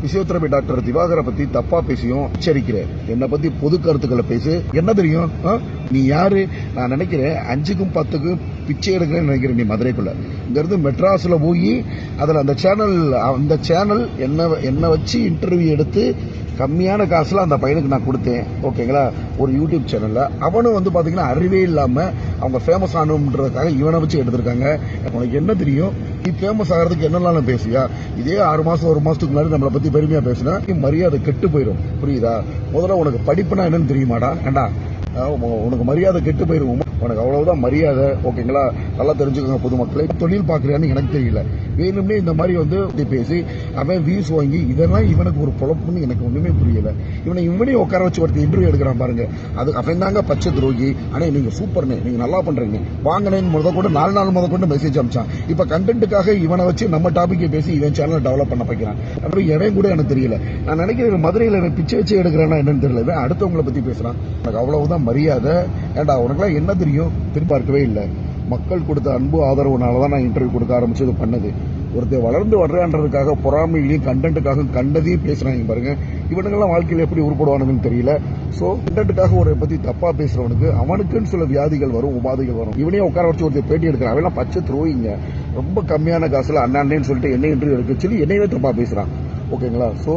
Physiotherapy doctor திவாகரை பத்தி தப்பா பேசியும் எச்சரிக்கிறேன் என்னை பத்தி பொது கருத்துக்களை பேசு. என்ன தெரியும்? நீ யாரு? நான் நினைக்கிறேன் அஞ்சுக்கும் பத்துக்கும் பிச்சை எடுக்கிறேன்னு நினைக்கிறேன் நீ மதுரைக்குள்ள. இங்க இருந்து மெட்ராஸ்ல போய் அதுல அந்த சேனல் அந்த சேனல் என்ன என்ன வச்சு இன்டர்வியூ எடுத்து கம்மியான காசுல அந்த பையனுக்கு நான் கொடுத்தேன். ஓகேங்களா? ஒரு யூடியூப் சேனல்ல அவனும் வந்து பாத்தீங்கன்னா அறிவே இல்லாம அவங்க ஃபேமஸ் ஆகணுன்றதுக்காக இவனை வச்சு எடுத்திருக்காங்க. உனக்கு என்ன தெரியும்? நீ ஃபேமஸ் ஆகிறதுக்கு என்னெல்லாம் பேசுவியா இதே ஆறு மாதம் ஒரு மாதத்துக்கு முன்னாடி நம்மளை பற்றி பெருமையாக பேசினா நீ மரியாதை கெட்டு போயிடும் புரியுதா? முதல்ல உனக்கு படிப்புனா என்னன்னு தெரியுமாடா? ஏண்டா? உனக்கு மரியாதை கெட்டு போயிருவோம் உனக்கு அவ்வளவுதான் மரியாதை ஓகேங்களா? நல்லா தெரிஞ்சுக்கோங்க பொதுமக்களை. தொழில் பார்க்குறியான்னு எனக்கு தெரியல. வேணும்னே இந்த மாதிரி வந்து பேசி அவன் வியூஸ் வாங்கி இதெல்லாம் இவனுக்கு ஒரு பொழப்புன்னு எனக்கு ஒண்ணுமே புரியல. இவனை இவனே உட்கார வச்சு ஒருத்தர் இன்டர்வியூ எடுக்கிறான் பாருங்க. அது அவன் தாங்க பச்சை துரோகி. ஆனா நீங்க சூப்பர்னு நீங்க நல்லா பண்றீங்க. வாங்கினேன் முத கூட நாலு நாள் முத கொண்டு மெசேஜ் அமிச்சான் இப்ப கண்டென்ட்டுக்காக இவனை வச்சு நம்ம டாபிக்கை பேசி இவன் சேனலை டெவலப் பண்ண வைக்கிறான். அப்புறம் இடம் கூட எனக்கு தெரியல. நான் நினைக்கிறேன் மதுரையில் எனக்கு பிச்சை வச்சு எடுக்கிறேன்னா என்னன்னு தெரியல. இவன் அடுத்தவங்களை பத்தி பேசுறான். எனக்கு அவ்வளவுதான் மரியாதை. ஏண்டா உனக்குலாம் என்ன தெரியும்? திருப்பார்க்கவே இல்லை. மக்கள் கொடுத்த அன்பு ஆதரவுனால தான் நான் இன்டர்வியூ கொடுக்க ஆரம்பிச்சது பண்ணது. ஒருத்தர் வளர்ந்து வர்றான்றதுக்காக பொறாமையிலையும் கண்டென்ட்டுக்காக கண்டதையும் பேசுகிறாங்க பாருங்க. இவனுங்கெல்லாம் வாழ்க்கையில் எப்படி உருப்படுவானுங்கன்னு தெரியல. ஸோ கண்டென்ட்டுக்காக ஒரு பற்றி தப்பாக பேசுறவனுக்கு அவனுக்குன்னு சில வியாதிகள் வரும் உபாதைகள் வரும். இவனே உட்கார வச்சு ஒருத்தர் பேட்டி எடுக்கிறான். அவெல்லாம் பச்சை த்ரோயிங்க ரொம்ப கம்மியான காசில் அண்ணாண்டேன்னு சொல்லிட்டு என்ன இன்டர்வியூ எடுக்க சொல்லி என்னையவே தப்பாக பேசுகிறான் ஓகேங்களா ஸோ